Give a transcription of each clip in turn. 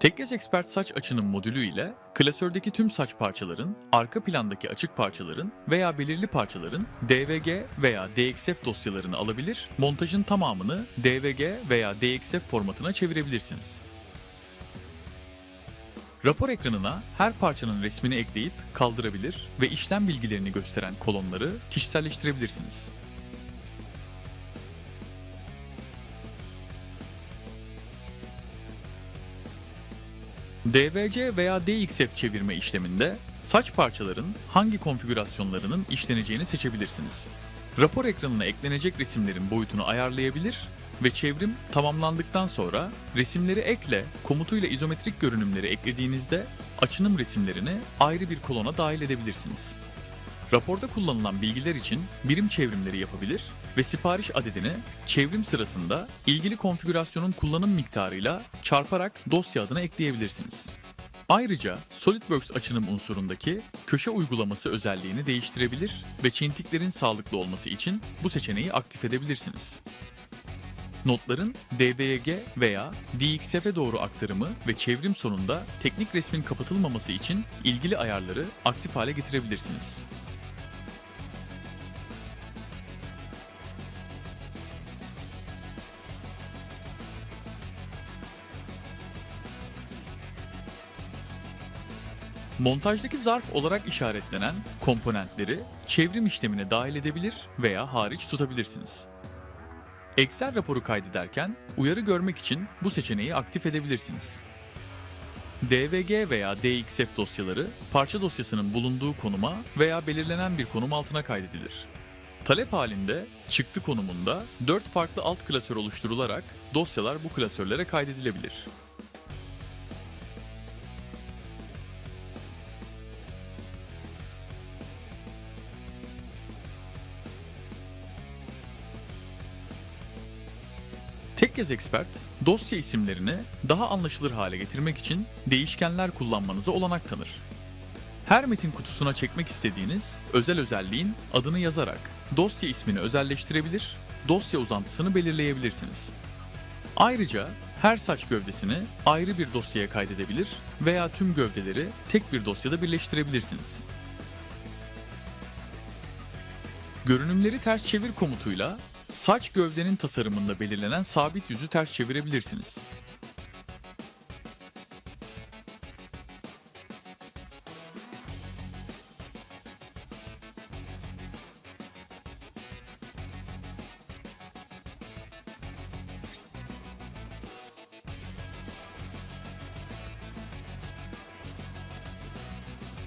Tekkes Expert saç açınım modülü ile klasördeki tüm saç parçaların, arka plandaki açık parçaların veya belirli parçaların DVG veya DXF dosyalarını alabilir, montajın tamamını DVG veya DXF formatına çevirebilirsiniz. Rapor ekranına her parçanın resmini ekleyip kaldırabilir ve işlem bilgilerini gösteren kolonları kişiselleştirebilirsiniz. DVC veya DXF çevirme işleminde saç parçaların hangi konfigürasyonlarının işleneceğini seçebilirsiniz. Rapor ekranına eklenecek resimlerin boyutunu ayarlayabilir ve çevrim tamamlandıktan sonra resimleri ekle komutuyla izometrik görünümleri eklediğinizde açınım resimlerini ayrı bir kolona dahil edebilirsiniz. Raporda kullanılan bilgiler için birim çevrimleri yapabilir ve sipariş adedini çevrim sırasında ilgili konfigürasyonun kullanım miktarıyla çarparak dosya adına ekleyebilirsiniz. Ayrıca SolidWorks açınım unsurundaki köşe uygulaması özelliğini değiştirebilir ve çentiklerin sağlıklı olması için bu seçeneği aktif edebilirsiniz. Notların DBG veya DXF'e doğru aktarımı ve çevrim sonunda teknik resmin kapatılmaması için ilgili ayarları aktif hale getirebilirsiniz. Montajdaki zarf olarak işaretlenen komponentleri çevrim işlemine dahil edebilir veya hariç tutabilirsiniz. Excel raporu kaydederken uyarı görmek için bu seçeneği aktif edebilirsiniz. DVG veya DXF dosyaları parça dosyasının bulunduğu konuma veya belirlenen bir konum altına kaydedilir. Talep halinde çıktı konumunda 4 farklı alt klasör oluşturularak dosyalar bu klasörlere kaydedilebilir. Tekkez Expert, dosya isimlerini daha anlaşılır hale getirmek için değişkenler kullanmanıza olanak tanır. Her metin kutusuna çekmek istediğiniz özel özelliğin adını yazarak dosya ismini özelleştirebilir, dosya uzantısını belirleyebilirsiniz. Ayrıca her saç gövdesini ayrı bir dosyaya kaydedebilir veya tüm gövdeleri tek bir dosyada birleştirebilirsiniz. Görünümleri ters çevir komutuyla saç gövdenin tasarımında belirlenen sabit yüzü ters çevirebilirsiniz.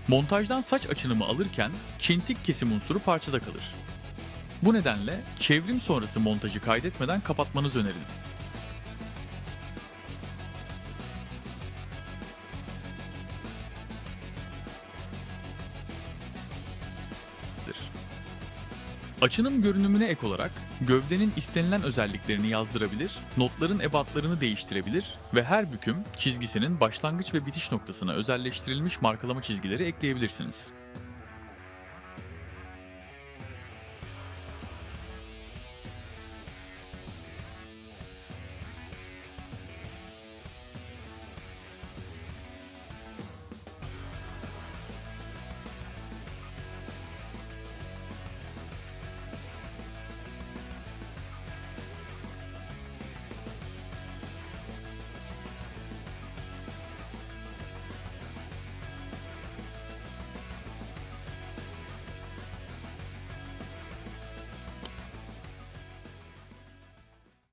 Montajdan saç açınımı alırken çentik kesim unsuru parçada kalır. Bu nedenle çevrim sonrası montajı kaydetmeden kapatmanız önerilir. Açınım görünümüne ek olarak gövdenin istenilen özelliklerini yazdırabilir, notların ebatlarını değiştirebilir ve her büküm çizgisinin başlangıç ve bitiş noktasına özelleştirilmiş markalama çizgileri ekleyebilirsiniz.